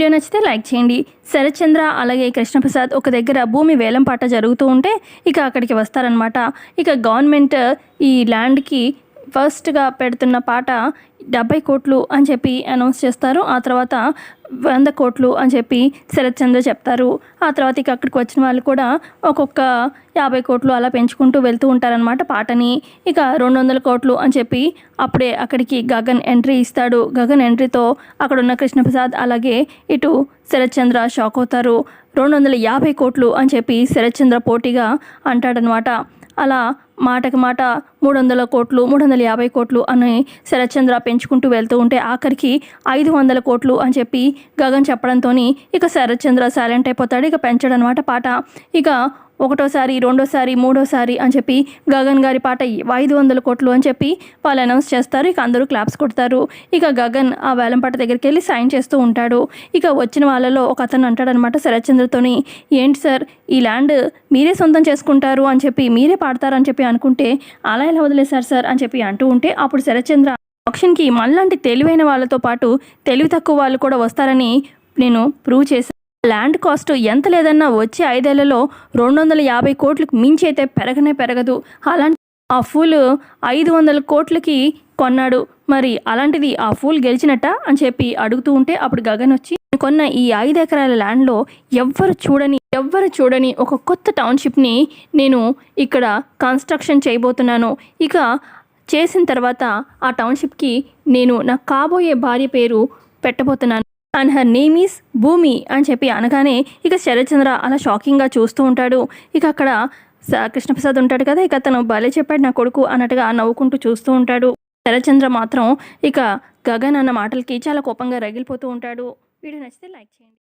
Video నచ్చితే like చేయండి. శరత్చంద్ర అలాగే కృష్ణప్రసాద్ ఒక దగ్గర భూమి వేలం పాట జరుగుతూ ఉంటే ఇక అక్కడికి వస్తారనమాట ఇక గవర్నమెంట్ ఈ ల్యాండ్కి ఫస్ట్గా పెడుతున్న పాట డెబ్బై కోట్లు అని చెప్పి అనౌన్స్ చేస్తారు. ఆ తర్వాత వంద కోట్లు అని చెప్పి శరత్ చంద్ర చెప్తారు. ఆ తర్వాత ఇక అక్కడికి వచ్చిన వాళ్ళు కూడా ఒక్కొక్క యాభై కోట్లు అలా పెంచుకుంటూ వెళ్తూ ఉంటారనమాట పాటని. ఇక రెండు వందల కోట్లు అని చెప్పి అప్పుడే అక్కడికి గగన్ ఎంట్రీ ఇస్తాడు. గగన్ ఎంట్రీతో అక్కడ ఉన్న కృష్ణప్రసాద్ అలాగే ఇటు శరత్ చంద్ర షాక్ అవుతారు. రెండు వందల యాభై కోట్లు అని చెప్పి శరత్ చంద్ర పోటీగా అంటాడనమాట అలా మాటకి మాట మూడు వందల కోట్లు మూడు వందల యాభై కోట్లు అని శరత్చంద్ర పెంచుకుంటూ వెళ్తూ ఉంటే ఆఖరికి ఐదు వందల కోట్లు అని చెప్పి గగన్ చెప్పడంతో ఇక శరత్చంద్ర సైలెంట్ అయిపోతాడు. ఇక పెంచడనమాట పాట. ఇక ఒకటోసారి రెండోసారి మూడోసారి అని చెప్పి గగన్ గారి పాట ఐదు వందల కోట్లు అని చెప్పి వాళ్ళు అనౌన్స్ చేస్తారు. ఇక అందరూ క్లాప్స్ కొడతారు. ఇక గగన్ ఆ వేలంపాట దగ్గరికి వెళ్ళి సైన్ చేస్తూ ఉంటాడు. ఇక వచ్చిన వాళ్ళలో ఒక అతను అంటాడనమాట శరత్చంద్రతోని ఏంటి సార్ ఈ ల్యాండ్ మీరే సొంతం చేసుకుంటారు అని చెప్పి మీరే పాడతారని చెప్పి అనుకుంటే అలా ఎలా వదిలేశారు సార్? అని చెప్పి అంటూ ఉంటే అప్పుడు శరత్చంద్ర ఆప్షన్కి మళ్ళంటి తెలివైన వాళ్ళతో పాటు తెలివి తక్కువ వాళ్ళు కూడా వస్తారని నేను ప్రూవ్ చేశాను. ల్యాండ్ కాస్ట్ ఎంత లేదన్నా వచ్చే ఐదేళ్ళలో రెండు వందల యాభై కోట్లకు మించి అయితే పెరగనే పెరగదు. అలాంటి ఆ ఫూల్ ఐదు వందల కోట్లకి కొన్నాడు. మరి అలాంటిది ఆ ఫూల్ గెలిచినట్ట అని చెప్పి అడుగుతూ ఉంటే అప్పుడు గగన్ వచ్చి "నేను కొన్న ఈ ఐదు ఎకరాల ల్యాండ్లో ఎవ్వరు చూడని ఎవ్వరు చూడని ఒక కొత్త టౌన్షిప్ని నేను ఇక్కడ కన్స్ట్రక్షన్ చేయబోతున్నాను. ఇక చేసిన తర్వాత ఆ టౌన్షిప్కి నేను నా కాబోయే భార్య పేరు పెట్టబోతున్నాను. And her name is Bhoomi అని చెప్పి అనగానే ఇక శరత్చంద్ర అలా షాకింగ్గా చూస్తూ ఉంటాడు. ఇక అక్కడ కృష్ణప్రసాద్ ఉంటాడు కదా ఇక తను భలే చెప్పాడు నా కొడుకు అన్నట్టుగా నవ్వుకుంటూ చూస్తూ ఉంటాడు. శరత్చంద్ర మాత్రం ఇక గగన్ అన్న మాటలకి చాలా కోపంగా రగిలిపోతూ ఉంటాడు. వీడియో నచ్చితే లైక్ చేయండి.